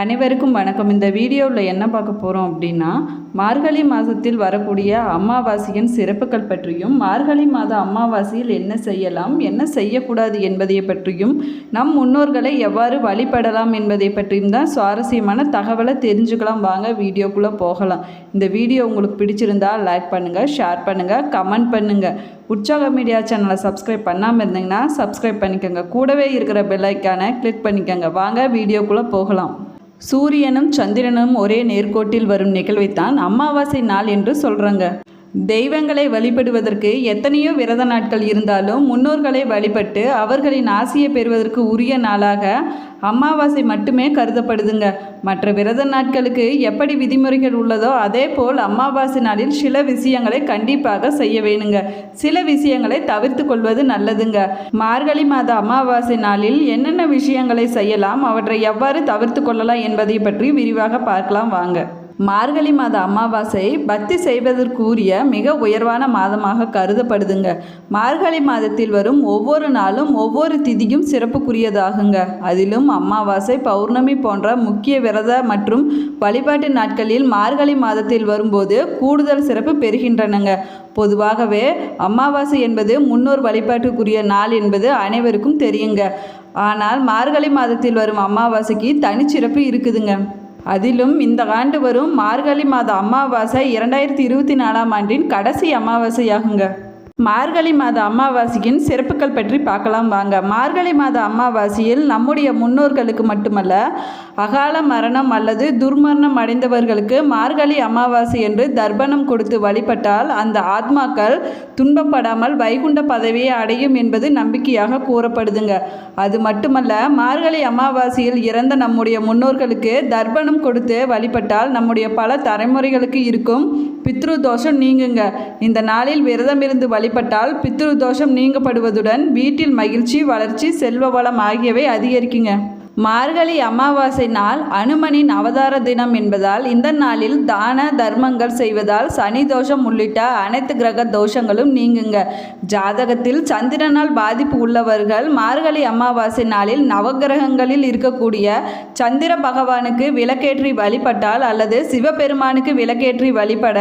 அனைவருக்கும் வணக்கம். இந்த வீடியோவில் என்ன பார்க்க போகிறோம் அப்படின்னா மார்கழி மாதத்தில் வரக்கூடிய அமாவாசையின் சிறப்புகள் பற்றியும் மார்கழி மாத அமாவாசையில் என்ன செய்யலாம் என்ன செய்யக்கூடாது என்பதை பற்றியும் நம் முன்னோர்களை எவ்வாறு வழிபடலாம் என்பதை பற்றியும் தான் சுவாரஸ்யமான தகவலை தெரிஞ்சுக்கலாம். வாங்க வீடியோக்குள்ளே போகலாம். இந்த வீடியோ உங்களுக்கு பிடிச்சிருந்தா லைக் பண்ணுங்கள் ஷேர் பண்ணுங்கள் கமெண்ட் பண்ணுங்கள் உற்சாக மீடியா சேனலை சப்ஸ்கிரைப் பண்ணாமல் இருந்தீங்கன்னா சப்ஸ்கிரைப் பண்ணிக்கோங்க. கூடவே இருக்கிற பெல்லைக்கான கிளிக் பண்ணிக்கோங்க. வாங்க வீடியோக்குள்ளே போகலாம். சூரியனும் சந்திரனும் ஒரே நேர்கோட்டில் வரும் நிகழ்வைத்தான் அமாவாசை நாள் என்று சொல்கிறாங்க தெய்வங்களை வழிபடுவதற்கு எத்தனையோ விரத நாட்கள் இருந்தாலும் முன்னோர்களை வழிபட்டு அவர்களின் ஆசையை பெறுவதற்கு உரிய நாளாக அமாவாசை மட்டுமே கருதப்படுதுங்க. மற்ற விரத நாட்களுக்கு எப்படி விதிமுறைகள் உள்ளதோ அதே போல் அமாவாசை நாளில் சில விஷயங்களை கண்டிப்பாக செய்ய வேணுங்க. சில விஷயங்களை தவிர்த்து கொள்வது நல்லதுங்க. மார்கழி மாத அமாவாசை நாளில் என்னென்ன விஷயங்களை செய்யலாம் அவற்றை எவ்வாறு தவிர்த்து கொள்ளலாம் என்பதை பற்றி விரிவாக பார்க்கலாம் வாங்க. மார்கழி மாத அமாவாசை பக்தி செய்வதற்குரிய மிக உயர்வான மாதமாக கருதப்படுதுங்க. மார்கழி மாதத்தில் வரும் ஒவ்வொரு நாளும் ஒவ்வொரு திதியும் சிறப்புக்குரியதாகுங்க. அதிலும் அமாவாசை பௌர்ணமி போன்ற முக்கிய விரத மற்றும் வழிபாட்டு நாட்களில் மார்கழி மாதத்தில் வரும்போது கூடுதல் சிறப்பு பெறுகின்றனங்க. பொதுவாகவே அமாவாசை என்பது முன்னோர் வழிபாட்டுக்குரிய நாள் என்பது அனைவருக்கும் தெரியுங்க. ஆனால் மார்கழி மாதத்தில் வரும் அமாவாசைக்கு தனிச்சிறப்பு இருக்குதுங்க. அதிலும் இந்த ஆண்டு வரும் மார்கழி மாத அமாவாசை இரண்டாயிரத்தி இருபத்தி நாலாம் ஆண்டின் கடைசி அமாவாசையாகுங்க. மார்கழி மாத அமாவாசையின் சிறப்புகள் பற்றி பார்க்கலாம் வாங்க. மார்கழி மாத அமாவாசையில் நம்முடைய முன்னோர்களுக்கு மட்டுமல்ல அகால மரணம் அல்லது துர்மரணம் அடைந்தவர்களுக்கு மார்கழி அமாவாசை என்று தர்ப்பணம் கொடுத்து வழிபட்டால் அந்த ஆத்மாக்கள் துன்பப்படாமல் வைகுண்ட பதவியை அடையும் என்பது நம்பிக்கையாக கூறப்படுதுங்க. அது மட்டுமல்ல மார்கழி அமாவாசையில் இறந்த நம்முடைய முன்னோர்களுக்கு தர்ப்பணம் கொடுத்து வழிபட்டால் நம்முடைய பல தலைமுறைகளுக்கு இருக்கும் பித்ரு தோஷம் நீங்குங்க. இந்த நாளில் விரதமிருந்து வழிபட்டால் பித்ரு தோஷம் நீங்கப்படுவதுடன் வீட்டில் மகிழ்ச்சி வளர்ச்சி செல்வ வளம் ஆகியவை அதிகரிக்குங்க. மார்கழி அமாவாசை நாள் அனுமனின் அவதார தினம் என்பதால் இந்த நாளில் தான தர்மங்கள் செய்வதால் சனி தோஷம் உள்ளிட்ட அனைத்து கிரக தோஷங்களும் நீங்குங்க. ஜாதகத்தில் சந்திரனால் பாதிப்பு உள்ளவர்கள் மார்கழி அமாவாசை நாளில் நவகிரகங்களில் இருக்கக்கூடிய சந்திர பகவானுக்கு விளக்கேற்றி வழிபட்டால் அல்லது சிவபெருமானுக்கு விளக்கேற்றி வழிபட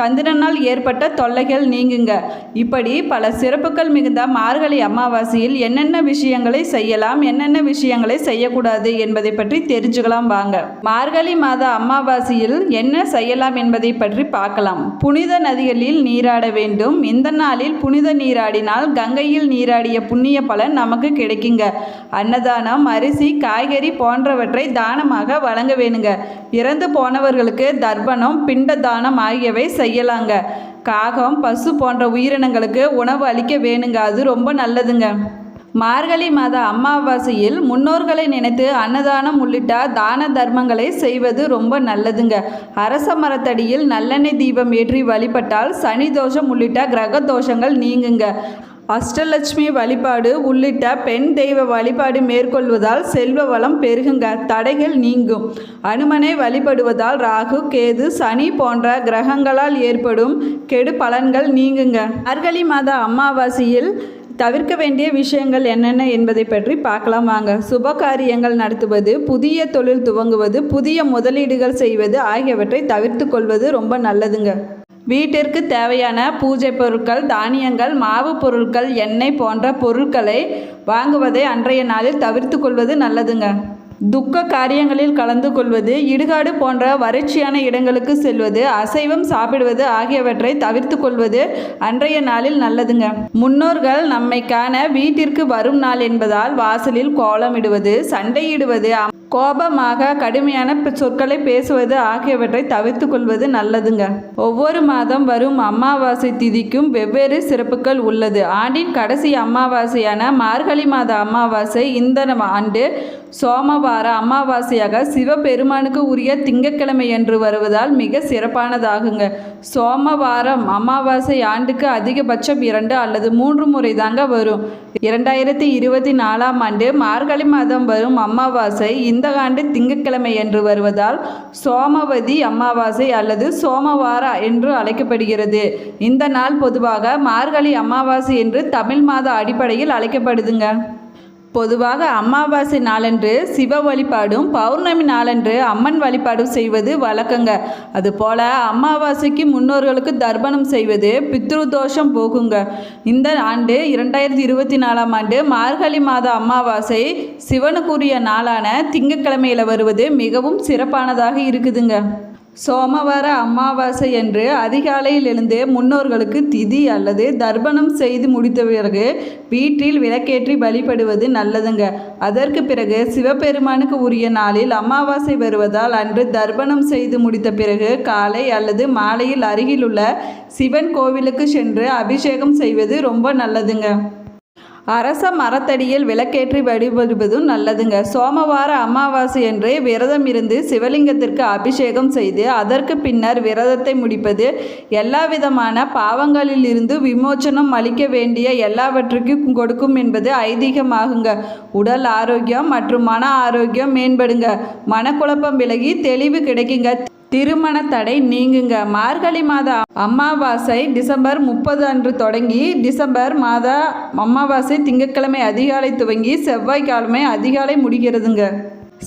சந்திரனால் ஏற்பட்ட தொல்லைகள் நீங்குங்க. இப்படி பல சிறப்புகள் மிகுந்த மார்கழி அமாவாசையில் என்னென்ன விஷயங்களை செய்யலாம் என்னென்ன விஷயங்களை செய்யக்கூடாது என்பதை பற்றி தெரிஞ்சுக்கலாம் வாங்க. மார்கழி மாத அமாவாசையில் என்ன செய்யலாம் என்பதை பற்றி பார்க்கலாம். புனித நதிகளில் நீராட வேண்டும். இந்த நாளில் புனித நீராடினால் கங்கையில் நீராடிய புண்ணிய பலன் நமக்கு கிடைக்குங்க. அன்னதானம் அரிசி காய்கறி போன்றவற்றை தானமாக வழங்க வேணுங்க. இறந்து போனவர்களுக்கு தர்ப்பணம் பிண்ட தானம் ஆகியவை செய்யலாங்க. காகம் பசு போன்ற உயிரினங்களுக்கு உணவு அளிக்க வேணுங்க. அது ரொம்ப நல்லதுங்க. மார்கழி மாத அமாவாசையில் முன்னோர்களை நினைத்து அன்னதானம் உள்ளிட்ட தான தர்மங்களை செய்வது ரொம்ப நல்லதுங்க. அரச மரத்தடியில் நல்லெண்ணெய் தீபம் ஏற்றி வழிபட்டால் சனி தோஷம் உள்ளிட்ட கிரக தோஷங்கள் நீங்குங்க. அஷ்டலட்சுமி வழிபாடு உள்ளிட்ட பெண் தெய்வ வழிபாடு மேற்கொள்வதால் செல்வ வளம் பெருகுங்க. தடைகள் நீங்கும். அனுமனை வழிபடுவதால் ராகு கேது சனி போன்ற கிரகங்களால் ஏற்படும் கெடு பலன்கள் நீங்குங்க. மார்கழி மாத அமாவாசையில் தவிர்க்க வேண்டிய விஷயங்கள் என்னென்ன என்பதை பற்றி பார்க்கலாம் வாங்க. சுப காரியங்கள் நடத்துவது புதிய தொழில் துவங்குவது புதிய முதலீடுகள் செய்வது ஆகியவற்றை தவிர்த்து கொள்வது ரொம்ப நல்லதுங்க. வீட்டிற்கு தேவையான பூஜை பொருட்கள் தானியங்கள் மாவு பொருட்கள் எண்ணெய் போன்ற பொருட்களை வாங்குவதை அன்றைய நாளில் தவிர்த்து கொள்வது நல்லதுங்க. துக்க காரியங்களில் கலந்து கொள்வது இடுகாடு போன்ற வறட்சியான இடங்களுக்கு செல்வது அசைவம் சாப்பிடுவது ஆகியவற்றை தவிர்த்து கொள்வது அன்றைய நாளில் நல்லதுங்க. முன்னோர்கள் நம்மை காண வீட்டிற்கு வரும் நாள் என்பதால் வாசலில் கோலமிடுவது சண்டையிடுவது கோபமாக கடுமையான சொற்களை பேசுவது ஆகியவற்றை தவிர்த்து கொள்வது நல்லதுங்க. ஒவ்வொரு மாதம் வரும் அமாவாசை திதிக்கும் வெவ்வேறு சிறப்புகள் உள்ளது. ஆண்டின் கடைசி அமாவாசையான மார்கழி மாத அமாவாசை இந்த ஆண்டு சோமவார அமாவாசையாக சிவபெருமானுக்கு உரிய திங்கக்கிழமை என்று வருவதால் மிக சிறப்பானதாகுங்க. சோமவாரம் அமாவாசை ஆண்டுக்கு அதிகபட்சம் இரண்டு அல்லது மூன்று முறை தாங்க வரும். இரண்டாயிரத்தி இருபத்தி நாலாம் ஆண்டு மார்கழி மாதம் வரும் அமாவாசை இந்த ஆண்டு திங்கட்கிழமை என்று வருவதால் சோமவதி அமாவாசை அல்லது சோமவாரா என்று அழைக்கப்படுகிறது. இந்த நாள் பொதுவாக மார்கழி அமாவாசை என்று தமிழ் மாத அடிப்படையில் அழைக்கப்படுதுங்க. பொதுவாக அமாவாசை நாளன்று சிவ வழிபாடும் பௌர்ணமி நாளன்று அம்மன் வழிபாடும் செய்வது வழக்கங்க. அதுபோல் அமாவாசைக்கு முன்னோர்களுக்கு தர்ப்பணம் செய்வது பித்ரு தோஷம் போகுங்க. இந்த ஆண்டு இரண்டாயிரத்தி இருபத்தி நாலாம் ஆண்டு மார்கழி மாத அமாவாசை சிவனுக்குரிய நாளான திங்கட்கிழமையில் வருவது மிகவும் சிறப்பானதாக இருக்குதுங்க. சோமவார அமாவாசை என்று அதிகாலையில் எழுந்தே முன்னோர்களுக்கு திதி அல்லது தர்ப்பணம் செய்து முடித்த பிறகு வீட்டில் விளக்கேற்றி வழிபடுவது நல்லதுங்க. அதற்கு பிறகு சிவபெருமானுக்கு உரிய நாளில் அமாவாசை வருவதால் அன்று தர்ப்பணம் செய்து முடித்த பிறகு காலை அல்லது மாலையில் அருகிலுள்ள சிவன் கோவிலுக்கு சென்று அபிஷேகம் செய்வது ரொம்ப நல்லதுங்க. அரச மரத்தடியில் விளக்கேற்றி வழிபடுவதும் நல்லதுங்க. சோமவார அமாவாசை என்றே விரதம் இருந்து சிவலிங்கத்திற்கு அபிஷேகம் செய்து அதற்கு பின்னர் விரதத்தை முடிப்பது எல்லா விதமான பாவங்களில் இருந்து விமோச்சனம் அளிக்க வேண்டிய எல்லாவற்றுக்கும் கொடுக்கும் என்பது ஐதீகமாகுங்க. உடல் ஆரோக்கியம் மற்றும் மன ஆரோக்கியம் மேம்படுங்க. மனக்குழப்பம் விலகி தெளிவு கிடைக்குங்க. திருமண தடை நீங்குங்க. மார்கழி மாத அமாவாசை டிசம்பர் முப்பது அன்று தொடங்கி டிசம்பர் மாத அமாவாசை திங்கட்கிழமை அதிகாலை துவங்கி செவ்வாய்க்கிழமை அதிகாலை முடிகிறதுங்க.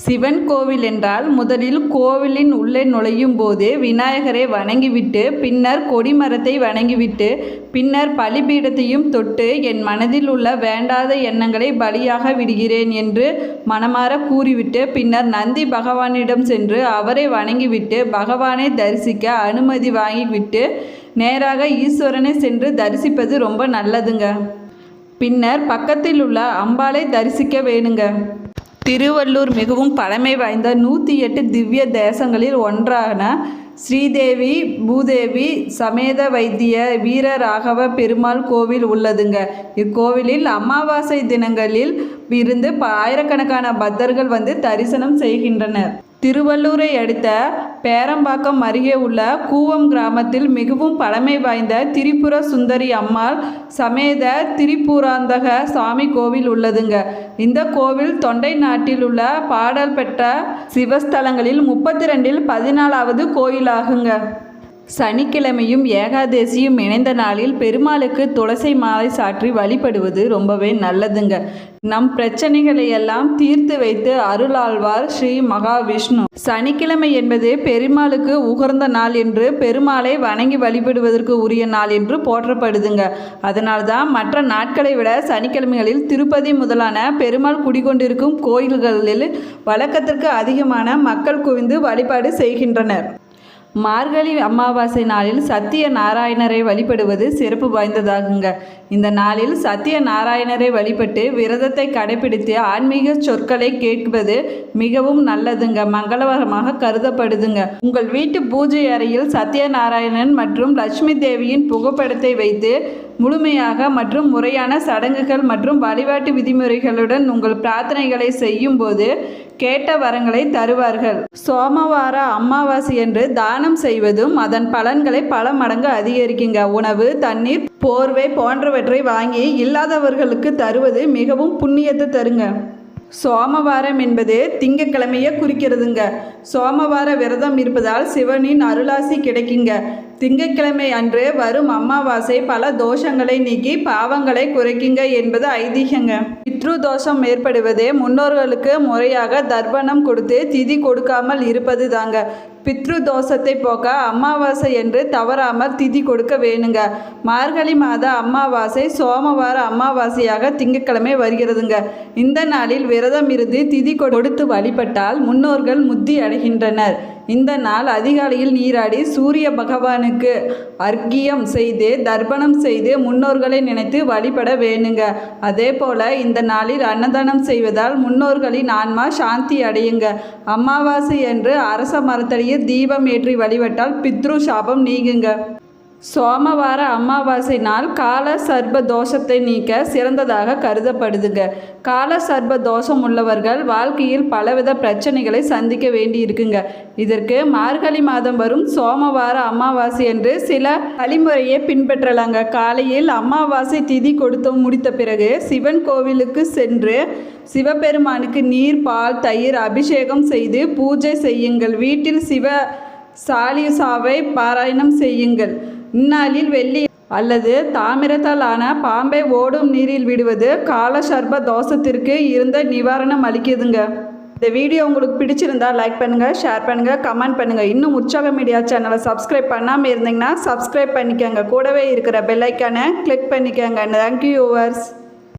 சிவன் கோவில் என்றால் முதலில் கோவிலின் உள்ளே நுழையும் போது விநாயகரை வணங்கிவிட்டு பின்னர் கொடிமரத்தை வணங்கிவிட்டு பின்னர் பலிபீடத்தையும் தொட்டு என் மனதில் உள்ள வேண்டாத எண்ணங்களை பலியாக விடுகிறேன் என்று மனமாற கூறிவிட்டு பின்னர் நந்தி பகவானிடம் சென்று அவரை வணங்கிவிட்டு பகவானை தரிசிக்க அனுமதி வாங்கிவிட்டு நேராக ஈஸ்வரனை சென்று தரிசிப்பது ரொம்ப நல்லதுங்க. பின்னர் பக்கத்தில் உள்ள அம்பாளை தரிசிக்க வேணுங்க. திருவள்ளூர் மிகவும் பழமை வாய்ந்த நூற்றி எட்டு திவ்ய தேசங்களில் ஒன்றான ஸ்ரீதேவி பூதேவி சமேத வைத்திய வீரராகவ பெருமாள் கோவில் உள்ளதுங்க. இக்கோவிலில் அமாவாசை தினங்களில் இருந்து ப- ஆயிரக்கணக்கான பக்தர்கள் வந்து தரிசனம் செய்கின்றனர். திருவள்ளூரை அடுத்த பேரம்பாக்கம் அருகே உள்ள கூவம் கிராமத்தில் மிகவும் பழமை வாய்ந்த திரிபுர சுந்தரி அம்மாள் சமேத திரிபுராந்தக சாமி கோவில் உள்ளதுங்க. இந்த கோவில் தொண்டை நாட்டில் உள்ள பாடல் பெற்ற சிவஸ்தலங்களில் முப்பத்தி ரெண்டில் பதினாலாவது கோயிலாகுங்க. சனிக்கிழமையும் ஏகாதசியும் இணைந்த நாளில் பெருமாளுக்கு துளசி மாலை சாற்றி வழிபடுவது ரொம்பவே நல்லதுங்க. நம் பிரச்சனைகளை எல்லாம் தீர்த்து வைத்து அருளாழ்வார் ஸ்ரீ மகாவிஷ்ணு. சனிக்கிழமை என்பது பெருமாளுக்கு உகர்ந்த நாள் என்று பெருமாளை வணங்கி வழிபடுவதற்கு உரிய நாள் என்று போற்றப்படுதுங்க. அதனால்தான் மற்ற நாட்களை விட சனிக்கிழமைகளில் திருப்பதி முதலான பெருமாள் குடிகொண்டிருக்கும் கோயில்களில் வழக்கத்திற்கு அதிகமான மக்கள் குவிந்து வழிபாடு செய்கின்றனர். மார்கழி அமாவாசை நாளில் சத்திய நாராயணரை வழிபடுவது சிறப்பு வாய்ந்ததாகுங்க. இந்த நாளில் சத்திய நாராயணரை வழிபட்டு விரதத்தை கடைபிடித்து ஆன்மீக சொற்களை கேட்பது மிகவும் நல்லதுங்க மங்களகரமாக கருதப்படுதுங்க. உங்கள் வீட்டு பூஜை அறையில் சத்யநாராயணன் மற்றும் லட்சுமி தேவியின் புகைப்படத்தை வைத்து முழுமையாக மற்றும் முறையான சடங்குகள் மற்றும் வழிபாட்டு விதிமுறைகளுடன் உங்கள் பிரார்த்தனைகளை செய்யும்போது கேட்ட வரங்களை தருவார்கள். சோமவார அமாவாசை என்று தானம் செய்வதும் அதன் பலன்களை பல மடங்கு அதிகரிக்குங்க. உணவு தண்ணீர் போர்வை போன்றவற்றை வாங்கி இல்லாதவர்களுக்கு தருவது மிகவும் புண்ணியத்தை தருங்க. சோமவாரம் என்பது திங்கக்கிழமையை குறிக்கிறதுங்க. சோமவார விரதம் இருப்பதால் சிவனின் அருளாசி கிடைக்குங்க. திங்கக்கிழமை அன்று வரும் அமாவாசை பல தோஷங்களை நீக்கி பாவங்களை குறைக்குங்க என்பது ஐதீகங்க. பித்ரு தோஷம் ஏற்படுவது முன்னோர்களுக்கு முறையாக தர்ப்பணம் கொடுத்து திதி கொடுக்காமல் இருப்பது தாங்க பித்ரு தோஷத்தை போக்க அமாவாசை என்று தவறாமல் திதி கொடுக்க வேணுங்க. மார்கழி மாத அமாவாசை சோமவார அமாவாசையாக திங்கட்கிழமை வருகிறதுங்க. இந்த நாளில் விரதம் இருந்து திதி கொடுத்து வழிபட்டால் முன்னோர்கள் முத்தி அடைகின்றனர். இந்த நாள் அதிகாலையில் நீராடி சூரிய பகவானுக்கு அர்க்கியம் செய்து தர்ப்பணம் செய்து முன்னோர்களை நினைத்து வழிபட வேணுங்க. அதே போல இந்த நாளில் அன்னதானம் செய்வதால் முன்னோர்களின் ஆன்மா சாந்தி அடையுங்க. அமாவாசை என்று அரச மரத்தடியில் தீபம் ஏற்றி வழிபட்டால் பித்ரு சாபம் நீங்குங்க. சோமவார அமாவாசை நாள் கால சர்ப்ப தோஷத்தை நீக்க சிறந்ததாக கருதப்படுதுங்க. கால சர்ப்ப தோஷம் உள்ளவர்கள் வாழ்க்கையில் பலவித பிரச்சனைகளை சந்திக்க வேண்டி இருக்குங்க இதற்கு மார்கழி மாதம் வரும் சோமவார அமாவாசை என்று சில வழிமுறையை பின்பற்றலாங்க. காலையில் அமாவாசை திதி கொடுத்து முடித்த பிறகு சிவன் கோவிலுக்கு சென்று சிவபெருமானுக்கு நீர் பால் தயிர் அபிஷேகம் செய்து பூஜை செய்யுங்கள். வீட்டில் சிவ சாலிசாவை பாராயணம் செய்யுங்கள். இந்நாளில் வெள்ளி அல்லது தாமிரத்தால் ஆன பாம்பை ஓடும் நீரில் விடுவது காலசர்ப தோஷத்திற்கு இருந்த நிவாரணம் அளிக்குதுங்க. இந்த வீடியோ உங்களுக்கு பிடிச்சிருந்தா லைக் பண்ணுங்கள் ஷேர் பண்ணுங்கள் கமெண்ட் பண்ணுங்கள் இன்னும் உற்சாக மீடியா சேனலை சப்ஸ்கிரைப் பண்ணாமல் இருந்தீங்கன்னா சப்ஸ்கிரைப் பண்ணிக்கோங்க. கூடவே இருக்கிற பெல்லைக்கானை கிளிக் பண்ணிக்கோங்க. Thank you yours